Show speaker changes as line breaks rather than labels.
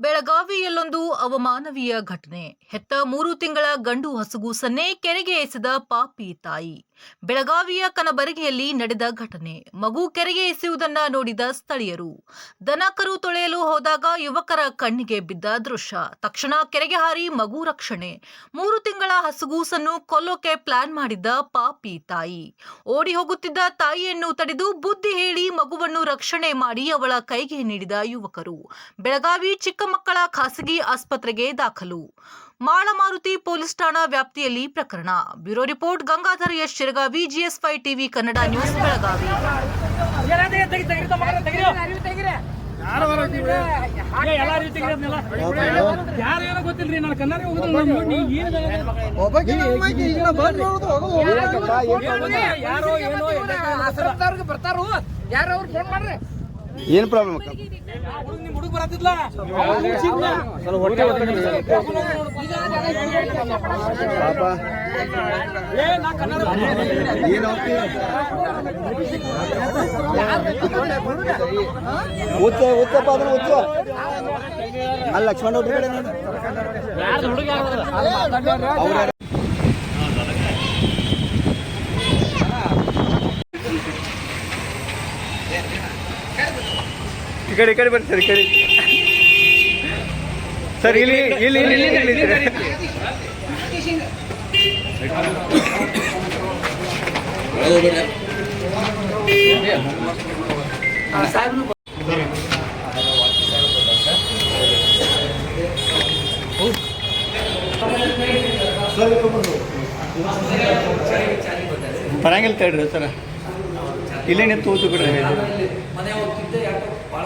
ಬೆಳಗಾವಿಯಲ್ಲೊಂದು ಅವಮಾನವೀಯ ಘಟನೆ. ಹೆತ್ತ ಮೂರು ತಿಂಗಳ ಗಂಡು ಹಸುಗೂಸನ್ನೇ ಕೆರೆಗೆ ಎಸೆದ ಪಾಪಿ ತಾಯಿ. ಬೆಳಗಾವಿಯ ಕನಬರಗಿಯಲ್ಲಿ ನಡೆದ ಘಟನೆ. ಮಗು ಕೆರೆಗೆ ಎಸೆಯುವುದನ್ನ ನೋಡಿದ ಸ್ಥಳೀಯರು. ದನಕರು ತೊಳೆಯಲು ಹೋದಾಗ ಯುವಕರ ಕಣ್ಣಿಗೆ ಬಿದ್ದ ದೃಶ್ಯ. ತಕ್ಷಣ ಕೆರೆಗೆ ಹಾರಿ ಮಗು ರಕ್ಷಣೆ. ಮೂರು ತಿಂಗಳ ಹಸುಗೂಸನ್ನು ಕೊಲ್ಲೋಕೆ ಪ್ಲಾನ್ ಮಾಡಿದ್ದ ಪಾಪಿ ತಾಯಿ. ಓಡಿ ಹೋಗುತ್ತಿದ್ದ ತಾಯಿಯನ್ನು ತಡೆದು ಬುದ್ಧಿ ಹೇಳಿ ಮಗುವನ್ನು ರಕ್ಷಣೆ ಮಾಡಿ ಅವಳ ಕೈಗೆ ನೀಡಿದ ಯುವಕರು. ಬೆಳಗಾವಿ ಚಿಕ್ಕಮಕ್ಕಳ ಖಾಸಗಿ ಆಸ್ಪತ್ರೆಗೆ ದಾಖಲು. ಮಾಳಮಾರುತಿ ಪೊಲೀಸ್ ಠಾಣಾ ವ್ಯಾಪ್ತಿಯಲ್ಲಿ ಪ್ರಕರಣ bureau report Gangadhar S Shiragavi GS five TV Kannada news Belagavi.
ಯಾರು
ಫೋನ್ ಮಾಡ್ರಿ
ಏನು ಪ್ರಾಬ್ಲಮ್ ಅಕ್ಕ?
ಹುಡುಗ ನಿಮ್ ಹುಡುಗ ಅಲ್ಲ
ಪಾಪ
ಏ ನಾ ಕನ್ನಡ
ಏನು ಉಚ್ಚ ಉಚ್ಚಪ್ಪ ಅದನ್ನ ಉಚ್ಚ ಅಲ್ಲಿ ಲಕ್ಷ್ಮಣ
ಹುಡುಗ
ಈ ಕಡೆ ಈ ಕಡೆ ಸರ್, ಈ ಕಡೆ. ಸರ್, ಇಲ್ಲಿ ಇಲ್ಲಿ ಇಲ್ಲಿ ಇಲ್ಲಿ ಇಲ್ಲಿ ಬರಂಗಿಲ್ಲ ತಡ್ರಿ ಸರ. ಇಲ್ಲೇ ನಿಂತು ತೋತು ಬಿಡ್ರಿ.
ಮನೆ ಹೋಗ್ತಿದ್ದೆ ಯಾಕೋ ಭಾಳ